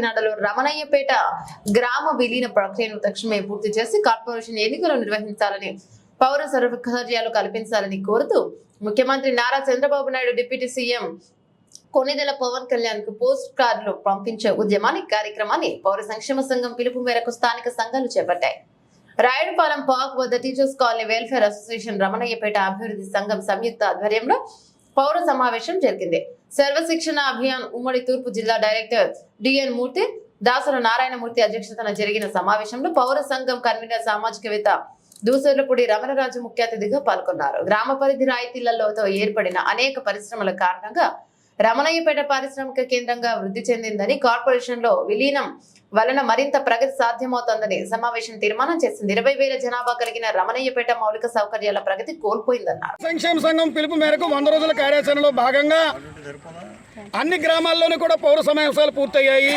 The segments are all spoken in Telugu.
కాకినాడలో రమణయ్యపేట గ్రామ విలీన ప్రక్రియను తక్షణమే పూర్తి చేసి కార్పొరేషన్ ఎన్నికలు నిర్వహించాలని పౌర సౌకర్యాలు కల్పించాలని కోరుతూ ముఖ్యమంత్రి నారా చంద్రబాబు నాయుడు డిప్యూటీ సీఎం కొనిదెల పవన్ కళ్యాణ్కు పోస్ట్ కార్డులు పంపించే ఉద్యమాన్ని కార్యక్రమాన్ని పౌర సంక్షేమ సంఘం పిలుపు మేరకు స్థానిక సంఘాలు చేపట్టాయి. రాయుడుపాలెం పార్క్ వద్ద teachers colony welfare association Ramanayyapeta అభివృద్ధి సంఘం సంయుక్త ఆధ్వర్యంలో పౌర సమావేశం జరిగింది. సర్వశిక్షణ అభియాన్ ఉమ్మడి తూర్పు జిల్లా డైరెక్టర్ డిఎన్ మూర్తి దాసర నారాయణమూర్తి అధ్యక్షతన జరిగిన సమావేశంలో పౌర సంఘం కన్వీనర్ సామాజికవేత్త దూసర్లపూడి రమణరాజు ముఖ్య అతిథిగా పాల్గొన్నారు. గ్రామ పరిధి రాయితీలతో ఏర్పడిన అనేక పరిశ్రమల కారణంగా రమణయ్యపేట పారిశ్రామిక కేంద్రంగా వృద్ధి చెందిందని కార్పొరేషన్లో విలీనం వలన మరింత ప్రగతి సాధ్యమవుతోందని సమావేశం తీర్మానం చేసింది. ఇరవై వేల జనాభా కలిగిన రమణయ్యపేట మౌలిక సౌకర్యాల ప్రగతి కోల్పోయిందన్నారు. సంక్షేమ సంఘం పిలుపు మేరకు వంద రోజుల కార్యాచరణలో భాగంగా అన్ని గ్రామాల్లోనూ కూడా పౌర సమావేశాలు పూర్తయ్యాయి.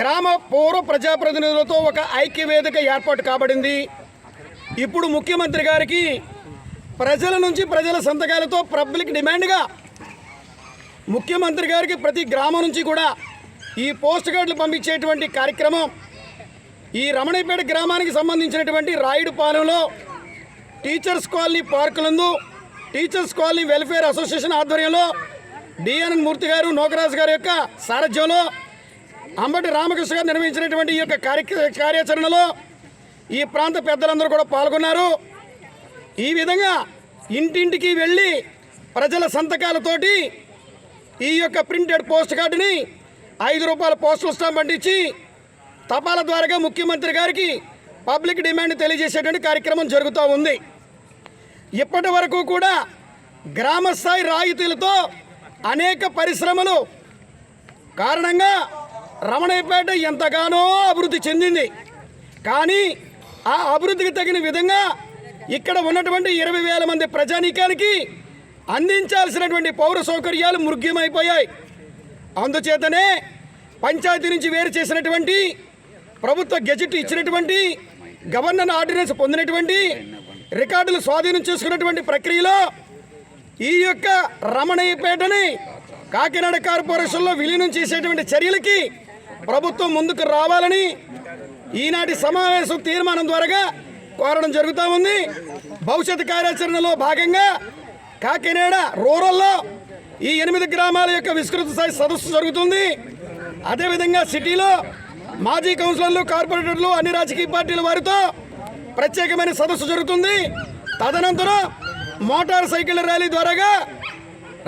గ్రామ పౌర ప్రజాప్రతినిధులతో ఒక ఐక్య వేదిక ఏర్పాటు కాబడింది. ఇప్పుడు ముఖ్యమంత్రి గారికి ప్రజల నుంచి ప్రజల సంతకాలతో పబ్లిక్ డిమాండ్గా ముఖ్యమంత్రి గారికి ప్రతి గ్రామం నుంచి కూడా ఈ పోస్ట్ కార్డులు పంపించేటువంటి కార్యక్రమం ఈ రమణిపేట గ్రామానికి సంబంధించినటువంటి రాయుడుపాలెంలో టీచర్స్ కాలనీ పార్కులందు టీచర్స్ కాలనీ వెల్ఫేర్ అసోసియేషన్ ఆధ్వర్యంలో డిఎన్ఎన్ మూర్తి గారు నోకరాజు గారి యొక్క సారథ్యంలో అంబటి రామకృష్ణ గారు నిర్వహించినటువంటి ఈ యొక్క కార్య కార్యాచరణలో ఈ ప్రాంత పెద్దలందరూ కూడా పాల్గొన్నారు. ఈ విధంగా ఇంటింటికి వెళ్ళి ప్రజల సంతకాలతోటి ఈ యొక్క ప్రింటెడ్ పోస్ట్ కార్డుని ఐదు రూపాయల పోస్టల్ స్టాంప్ అంటించి తపాల ద్వారాగా ముఖ్యమంత్రి గారికి పబ్లిక్ డిమాండ్ తెలియజేసేటువంటి కార్యక్రమం జరుగుతూ ఉంది. ఇప్పటి వరకు కూడా గ్రామ స్థాయి రాయితీలతో అనేక పరిశ్రమలు కారణంగా రమణయ్యపేట ఎంతగానో అభివృద్ధి చెందింది. కానీ ఆ అభివృద్ధికి తగిన విధంగా ఇక్కడ ఉన్నటువంటి ఇరవై వేల మంది ప్రజానీకానికి అందించాల్సినటువంటి పౌర సౌకర్యాలు మృగ్యమైపోయాయి. అందుచేతనే పంచాయతీ నుంచి వేరు చేసినటువంటి ప్రభుత్వ గెజెట్ ఇచ్చినటువంటి గవర్నర్ ఆర్డినెన్స్ పొందినటువంటి రికార్డులు స్వాధీనం చేసుకున్నటువంటి ప్రక్రియలో ఈ యొక్క రమణయ్యపేటని కాకినాడ కార్పొరేషన్లో విలీనం చేసేటువంటి చర్యలకి ప్రభుత్వం ముందుకు రావాలని ఈనాటి సమావేశం తీర్మానం ద్వారా కోరడం జరుగుతూ ఉంది. భవిష్యత్ కార్యాచరణలో భాగంగా కాకినాడ రూరల్లో ఈ ఎనిమిది గ్రామాల యొక్క విస్తృత స్థాయి సదస్సు జరుగుతుంది. అదేవిధంగా సిటీలో మాజీ కౌన్సిలర్లు కార్పొరేటర్లు అన్ని రాజకీయ పార్టీల వారితో ప్రత్యేకమైన సదస్సు జరుగుతుంది. తదనంతరం మోటార్ సైకిల్ ర్యాలీ ద్వారాగా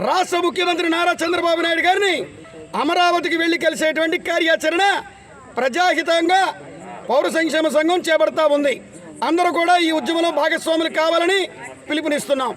రాష్ట్ర ముఖ్యమంత్రి నారా చంద్రబాబు నాయుడు గారిని అమరావతికి వెళ్ళి కలిసేటువంటి కార్యాచరణ ప్రజాహితంగా పౌర సంక్షేమ సంఘం చేపడతా ఉంది. అందరూ కూడా ఈ ఉద్యమంలో భాగస్వాములు కావాలని పిలుపునిస్తున్నాం.